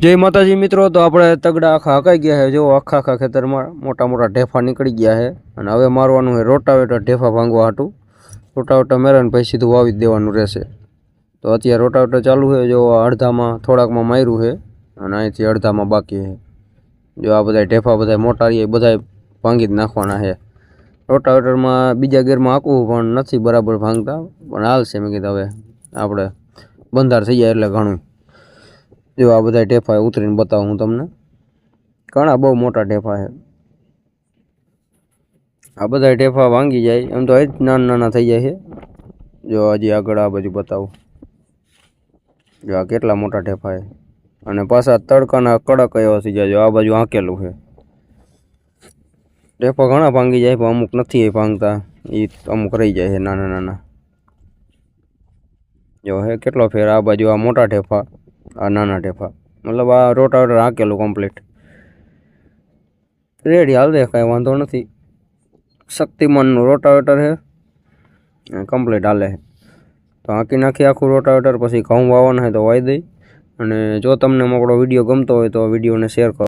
જય માતાજી મિત્રો, તો આપણે તગડા આખા હકાઈ ગયા છે. જો આખા આખા ખેતરમાં મોટા મોટા ઢેફા નીકળી ગયા છે. અને હવે મારવાનું છે રોટાવેટર ઢેફા ભાંગવા હતું રોટાવેટર મેરાને ભાઈ સીધું વાવી જ દેવાનું રહેશે. તો અત્યારે રોટાવેટર ચાલુ છે. જો અડધામાં થોડાકમાં માર્યું છે. અને અહીંથી અડધામાં બાકી છે. જો આ બધા ઢેફા બધા મોટા રહીએ બધા ભાંગી જ નાખવાના છે. રોટાવેટરમાં બીજા ગેરમાં હાંકવું પણ નથી બરાબર ભાંગતા. પણ હાલશે મેં કીધું હવે. આપણે બંધાર થઈ જાય એટલે ઘણું. જો આ બધા ઢેફા ઉતરીને બતાવું હું તમને. ઘણા બહુ મોટા ઢેફા છે. આ બધા ઢેફા ભાંગી જાય. એમ તો એ જ નાના નાના થઈ જાય છે. જો હજી આગળ આ બાજુ બતાવું. જો આ કેટલા મોટા ઢેફા છે. અને પાછા તડકાના કડક એવા થઈ જાય. જો આ બાજુ આંકેલું છે. ઢેફા ઘણા ભાંગી જાય પણ અમુક નથી એ ભાંગતા. એ અમુક રહી જાય છે નાના નાના. જો હે કેટલો ફેર આ બાજુ આ મોટા ઢેફા. આ નાના ટેફા. મતલબ આ રોટાવેટર હાકેલું કમ્પ્લીટ રેડી હાલ દે, કાંઈ વાંધો નથી. શક્તિમાનનું રોટાવેટર છે. કમ્પ્લીટ હાલે છે. તો હાંકી નાખી આખું રોટાવેટર પછી ઘઉં વાવવાના હોય તો વાવી દઈ. અને જો તમને મોકળો વીડિયો ગમતો હોય તો વિડીયોને શેર કરો.